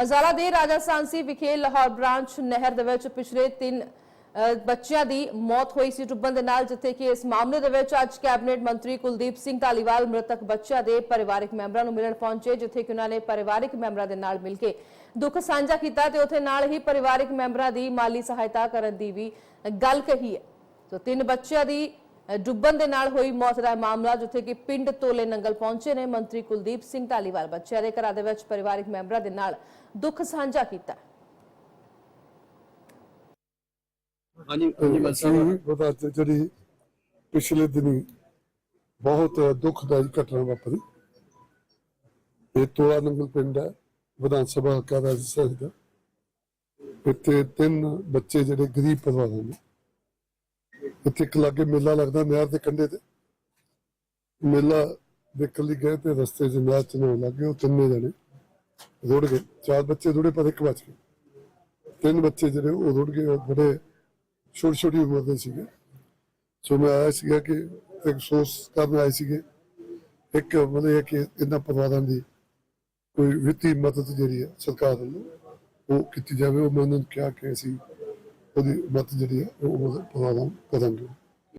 ਹਜ਼ਾਰਾ ਦੇ ਰਾਜਾ ਸਾਂਸੀ ਵਿਖੇ ਲਾਹੌਰ ਬ੍ਰਾਂਚ ਨਹਿਰ ਦੇ ਵਿੱਚ ਪਿਛਲੇ ਤਿੰਨ ਬੱਚਿਆਂ ਦੀ ਮੌਤ ਹੋਈ ਸੀ। ਡੁੱਬਣ ਦੇ ਨਾਲ ਜਿੱਥੇ ਕਿ ਇਸ ਮਾਮਲੇ ਦੇ ਵਿੱਚ ਅੱਜ ਕੈਬਨਿਟ ਮੰਤਰੀ ਕੁਲਦੀਪ ਸਿੰਘ ਧਾਲੀਵਾਲ ਮ੍ਰਿਤਕ ਬੱਚਿਆਂ ਦੇ ਪਰਿਵਾਰਕ ਮੈਂਬਰਾਂ ਨੂੰ ਮਿਲਣ ਪਹੁੰਚੇ, ਜਿੱਥੇ ਕਿ ਉਹਨਾਂ ਨੇ ਪਰਿਵਾਰਕ ਮੈਂਬਰਾਂ ਦੇ ਨਾਲ ਮਿਲ ਕੇ ਦੁੱਖ ਸਾਂਝਾ ਕੀਤਾ ਤੇ ਉੱਥੇ ਨਾਲ ਹੀ ਪਰਿਵਾਰਕ ਮੈਂਬਰਾਂ ਦੀ ਮਾਲੀ ਸਹਾਇਤਾ ਕਰਨ ਦੀ ਵੀ ਗੱਲ ਕਹੀ ਹੈ। ਤੋ ਤਿੰਨ ਬੱਚਿਆਂ ਦੀ ਡੁੱਬਣ ਦੇ ਨਾਲ ਹੋਈ ਮੌਤ ਦਾ ਮਾਮਲਾ ਜਿੱਥੇ ਕਿ ਪਿੰਡ ਤੋਲੇ ਨੰਗਲ ਪਹੁੰਚੇ ਨੇ ਮੰਤਰੀ ਕੁਲਦੀਪ ਸਿੰਘ ਧਾਲੀਵਾਲ ਬੱਚਿਆਂ ਦੇ ਘਰਾਂ ਦੇ ਵਿੱਚ ਪਰਿਵਾਰਕ ਮੈਂਬਰਾਂ ਦੇ ਨਾਲ ਦੁੱਖ ਸਾਂਝਾ ਕੀਤਾ। ਹਾਂਜੀ ਹਾਂਜੀ ਜਿਹੜੀ ਪਿਛਲੇ ਦਿਨੀ ਬਹੁਤ ਦੁਖਦਾਈ ਘਟਨਾ ਵਾਪਰੀ। ਇਹ ਤੋਲਾ ਨੰਗਲ ਪਿੰਡ ਹੈ ਵਿਧਾਨ ਸਭਾ ਹਲਕਾ ਦਾ ਹਿੱਸਾ ਇੱਥੇ ਤਿੰਨ ਬੱਚੇ ਜਿਹੜੇ ਗਰੀਬ ਪਰਿਵਾਰਾਂ ਦੇ ਇੱਥੇ ਇੱਕ ਲਾਗੇ ਮੇਲਾ ਲੱਗਦਾ ਨਹਿਰ ਦੇ ਕੰਢੇ ਤੇ। ਮੇਲਾ ਦੇਖਣ ਲਈ ਗਏ ਤੇ ਰਸਤੇ 'ਚ ਨਹਿਰ ਚ ਲੱਗੇ ਉਹ ਤਿੰਨੇ ਜਣੇ ਰੁੜ ਗਏ। ਚਾਰ ਬੱਚੇ ਰੁੜੇ, ਪਰ ਇੱਕ ਬਚ ਗਿਆ। ਤਿੰਨ ਬੱਚੇ ਜਿਹੜੇ ਉਹ ਰੁੜ ਗਏ, ਉਹ ਬੜੇ ਛੋਟੀ ਛੋਟੀ ਉਮਰ ਦੇ ਸੀਗੇ। ਸੋ ਮੈਂ ਆਇਆ ਸੀਗਾ ਕਿ ਇੱਕ ਅਫਸੋਸ ਕਰਨ ਆਏ ਸੀਗੇ। ਇੱਕ ਮਤਲਬ ਇਹ ਕਿ ਇਹਨਾਂ ਪਰਿਵਾਰਾਂ ਦੀ ਕੋਈ ਵਿੱਤੀ ਮਦਦ ਜਿਹੜੀ ਹੈ ਸਰਕਾਰ ਵੱਲੋਂ ਉਹ ਕੀਤੀ ਜਾਵੇ। ਉਹ ਮੈਂ ਕਿਹਾ ਕਿ ਅਸੀਂ ਉਹਦੀ ਮਦਦ ਜਿਹੜੀ ਹੈ ਉਹ